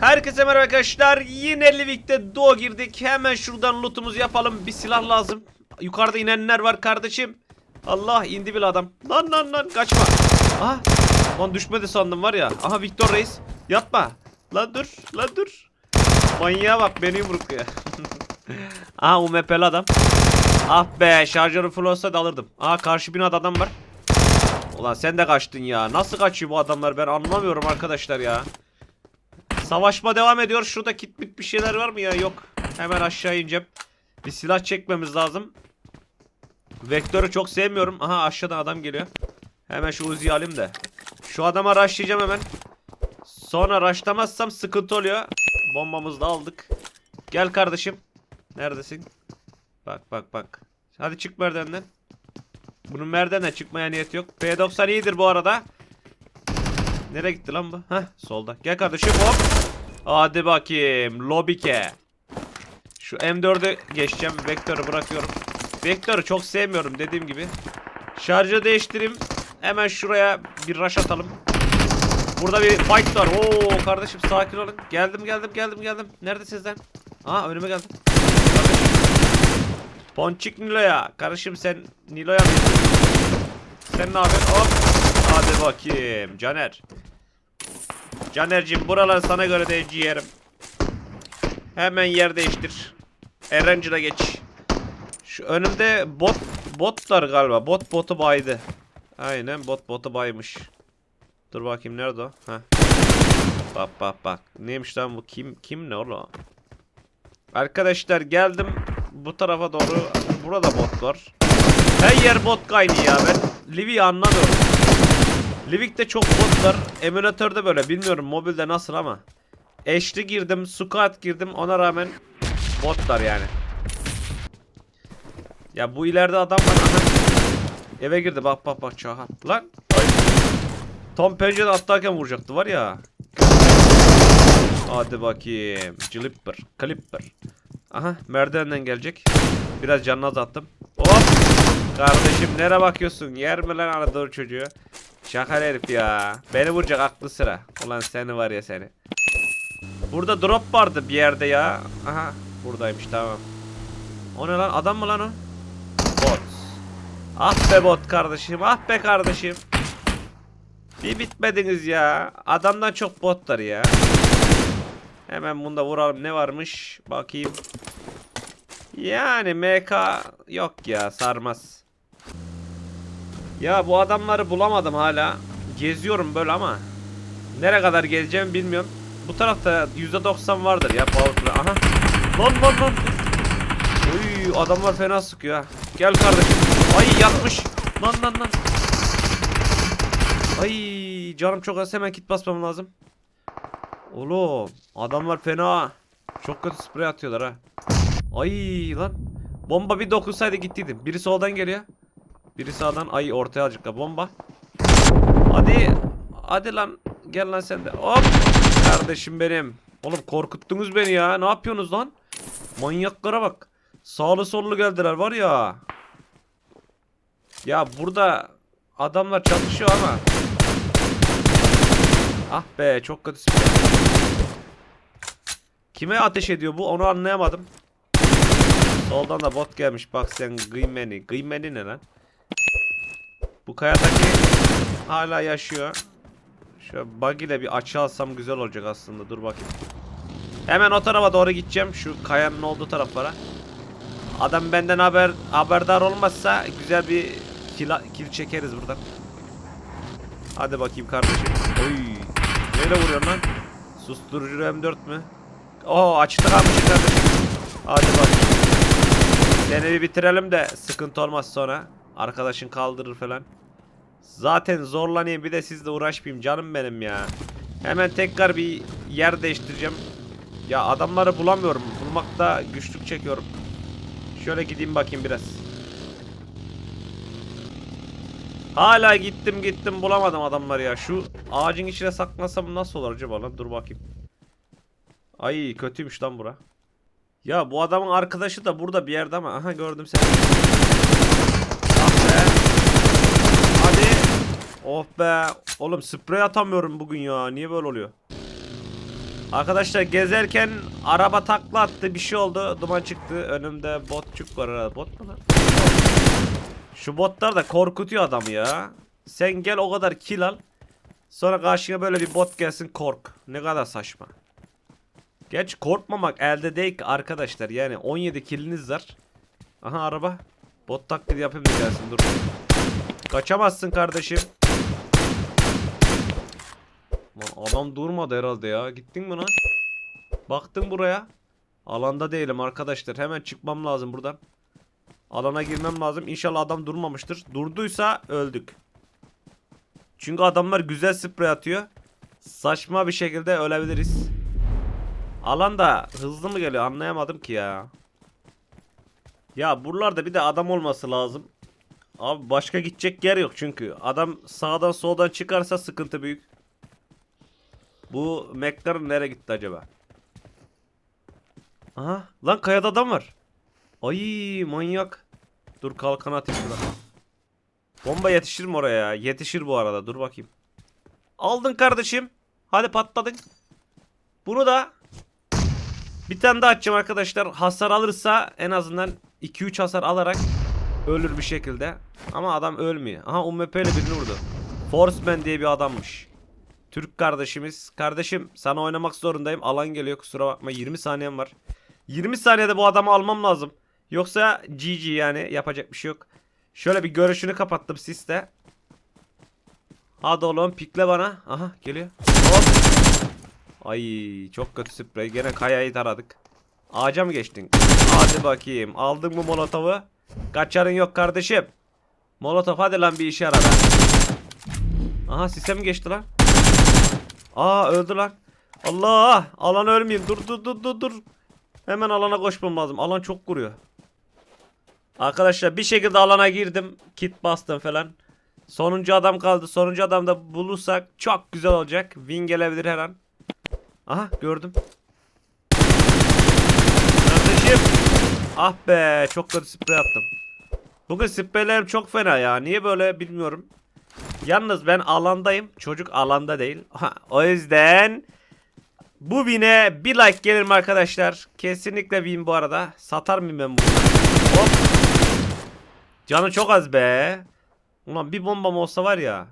Herkese merhaba arkadaşlar. Yine Livik'te Doğu girdik. Hemen şuradan lootumuzu yapalım. Bir silah lazım. Yukarıda inenler var kardeşim. Allah indi bile adam. Lan lan lan kaçma. Aha. Lan düşmedi sandım var ya. Aha Victor Reis. Yapma. Lan dur. Lan dur. Manyağa bak beni yumrukluyor. Aha UMP'li adam. Ah be şarjörü full olsa da alırdım. Aha karşı binada adam var. Ulan sen de kaçtın ya. Nasıl kaçıyor bu adamlar ben anlamıyorum arkadaşlar ya. Savaşma devam ediyor. Şurada kit bir şeyler var mı ya? Yok. Hemen aşağı ineceğim. Bir silah çekmemiz lazım. Vektörü çok sevmiyorum. Aha aşağıdan adam geliyor. Hemen şu Uzi'yi alayım da. Şu adama rushlayacağım hemen. Sonra rushlamazsam sıkıntı oluyor. Bombamızı da aldık. Gel kardeşim. Neredesin? Bak bak bak. Hadi çık merdivenden. Bunun merdivenden çıkmaya niyet yok. P90 iyidir bu arada. Nereye gitti lan bu? Heh solda. Gel kardeşim hop. Hadi bakayım. Lobike. Şu M4'ü geçeceğim. Vektörü bırakıyorum. Vektörü çok sevmiyorum dediğim gibi. Şarjı değiştireyim. Hemen şuraya bir rush atalım. Burada bir fight var. Oo kardeşim sakin olun. Geldim geldim geldim geldim. Neredesiniz lan? Aa önüme geldim. Ponçik Nilo'ya. Kardeşim sen Nilo'ya mı? Sen ne yapıyorsun? Hop. Hadi bakayım. Caner. Caner'cim buralar sana göre değil ciğerim. Hemen yer değiştir. Erencil'e geç. Şu önümde bot botlar galiba. Bot botu baydı. Aynen bot botu baymış. Dur bakayım nerede o? Heh. Bak bak bak. Neymiş lan bu? Kim kim ne oğlum? Arkadaşlar geldim bu tarafa doğru. Burada bot var. Her yer bot kaynıyor ya ben. Livi'yi anlamıyorum. Livik'te çok bot var. Emülatörde böyle bilmiyorum mobilde nasıl ama. Eşli girdim, squat girdim ona rağmen botlar yani. Ya bu ileride adam var. Eve girdi bak bak bak çaha. Lan. Ay. Tam pencereden atlarken vuracaktı var ya. Hadi bakayım. Clipper. Clipper. Aha merdivenden gelecek. Biraz canını azalttım. Hop. Kardeşim nereye bakıyorsun? Yer mi lan Anadolu çocuğu? Şaka herif ya. Beni vuracak aklı sıra. Ulan seni var ya seni. Burada drop vardı bir yerde ya. Aha. Buradaymış tamam. O ne lan? Adam mı lan o? Bot. Ah be bot kardeşim. Ah be kardeşim. Bir bitmediniz ya. Adamdan çok botlar ya. Hemen bunda vuralım. Ne varmış? Bakayım. Yani MK yok ya sarmaz. Ya bu adamları bulamadım hala. Geziyorum böyle ama. Nereye kadar geleceğimi bilmiyorum. Bu tarafta %90 vardır ya power Aha. Lan lan lan. Uy adamlar fena sıkıyor ha. Gel kardeşim. Ay yatmış. Lan lan lan. Ay canım çok az hemen kit basmam lazım. Oğlum adamlar fena. Çok kötü sprey atıyorlar ha. Ay lan. Bomba bir dokunsaydı gittiydim. Biri soldan geliyor. Biri sağdan. Ay ortaya azıcık bomba. Hadi. Hadi lan. Gel lan sen de. Hop. Kardeşim benim. Oğlum korkuttunuz beni ya. Ne yapıyorsunuz lan? Manyaklara bak. Sağlı sollu geldiler var ya. Ya burada adamlar çatışıyor ama. Ah be çok kötü. Kime ateş ediyor bu onu anlayamadım. Soldan da bot gelmiş bak sen gıymeni. Gıymeni ne lan? Bu kayadaki hala yaşıyor. Şöyle bug ile bir açı alsam güzel olacak aslında. Dur bakayım. Hemen o tarafa doğru gideceğim. Şu kayanın olduğu taraflara. Adam benden haber haberdar olmazsa güzel bir kill, kill çekeriz buradan. Hadi bakayım kardeşim. Oy. Neyle vuruyorsun lan? Susturucu M4 mü? Oo açıkta kalmış kardeşim. Hadi bakayım. Seni bir bitirelim de sıkıntı olmaz sonra. Arkadaşın kaldırır falan. Zaten zorlanayım bir de sizle uğraşmayayım canım benim ya. Hemen tekrar bir yer değiştireceğim. Ya adamları bulamıyorum. Bulmakta güçlük çekiyorum. Şöyle gideyim bakayım biraz. Hala gittim gittim bulamadım adamları ya. Şu ağacın içine saklasam nasıl olur acaba lan? Dur bakayım. Ay kötüymüş lan bura. Ya bu adamın arkadaşı da burada bir yerde ama aha gördüm seni. Ah be. Hadi. Oh be. Oğlum sprey atamıyorum bugün ya. Niye böyle oluyor? Arkadaşlar gezerken araba takla attı bir şey oldu duman çıktı önümde botçuk var herhalde bot mu lan? Şu botlar da korkutuyor adamı ya. Sen gel o kadar kill al. Sonra karşına böyle bir bot gelsin kork. Ne kadar saçma. Geç korkmamak elde değil ki arkadaşlar. Yani 17 killiniz var. Aha araba. Bot taklidi yapayım da gelsin dur. Kaçamazsın kardeşim. Lan adam durmadı herhalde ya. Gittin mi lan? Baktım buraya. Alanda değilim arkadaşlar. Hemen çıkmam lazım buradan. Alana girmem lazım. İnşallah adam durmamıştır. Durduysa öldük. Çünkü adamlar güzel sprey atıyor. Saçma bir şekilde ölebiliriz. Alan da hızlı mı geliyor anlayamadım ki ya. Ya buralarda bir de adam olması lazım. Abi başka gidecek yer yok çünkü. Adam sağdan soldan çıkarsa sıkıntı büyük. Bu McLaren nereye gitti acaba? Aha lan kayada adam var. Ay manyak. Dur kalkan atayım şuna. Bomba yetişir mi oraya ya? Yetişir bu arada. Dur bakayım. Aldın kardeşim. Hadi patladın. Bunu da bir tane daha açacağım arkadaşlar. Hasar alırsa en azından 2-3 hasar alarak ölür bir şekilde. Ama adam ölmüyor. Aha UMP ile birini vurdu. Forceman diye bir adammış. Türk kardeşimiz. Kardeşim sana oynamak zorundayım. Alan geliyor kusura bakma. 20 saniyem var. 20 saniyede bu adamı almam lazım. Yoksa GG yani yapacak bir şey yok. Şöyle bir görüşünü kapattım siste. Hadi oğlum pikle bana. Aha geliyor. Hop. Ay çok kötü sprey. Gene kayayı taradık. Ağaca mı geçtin? Hadi bakayım. Aldın mı molotovu? Kaçarın yok kardeşim. Molotov hadi lan bir işe yara be. Aha sise mi geçti lan? Aa öldü lan. Allah! Alan ölmeyeyim. Dur dur dur dur dur. Hemen alana koşmam lazım. Alan çok vuruyor. Arkadaşlar bir şekilde alana girdim. Kit bastım falan. Sonuncu adam kaldı. Sonuncu adam da bulursak çok güzel olacak. Win gelebilir her an. Aha gördüm. Kardeşim. Ah be çok kötü sprey attım. Bugün spreylerim çok fena ya. Niye böyle bilmiyorum. Yalnız ben alandayım. Çocuk alanda değil. O yüzden bu win'e bir like gelir mi arkadaşlar? Kesinlikle win bu arada. Satar mıyım ben bunu? Hop. Canı çok az be. Ulan bir bombam olsa var ya.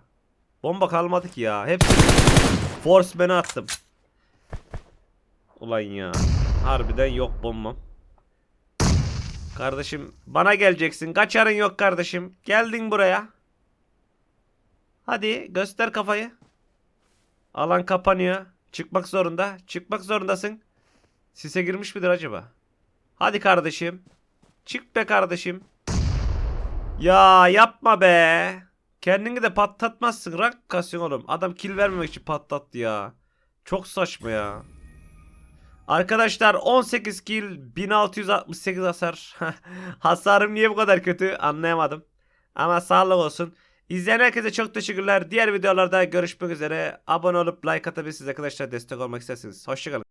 Bomba kalmadı ki ya. Hepsi force beni attım. Ulan ya. Harbiden yok bombam. Kardeşim bana geleceksin. Kaçarın yok kardeşim. Geldin buraya. Hadi göster kafayı. Alan kapanıyor. Çıkmak zorunda. Çıkmak zorundasın. Sise girmiş midir acaba? Hadi kardeşim. Çık be kardeşim. Ya yapma be. Kendini de patlatmazsın. Rank kasıyorsun oğlum. Adam kill vermemek için patlattı ya. Çok saçma ya. Arkadaşlar 18 kill 1668 hasar. Hasarım niye bu kadar kötü anlayamadım. Ama sağlık olsun. İzleyen herkese çok teşekkürler. Diğer videolarda görüşmek üzere. Abone olup like atabilirsiniz arkadaşlar destek olmak isterseniz. Hoşçakalın.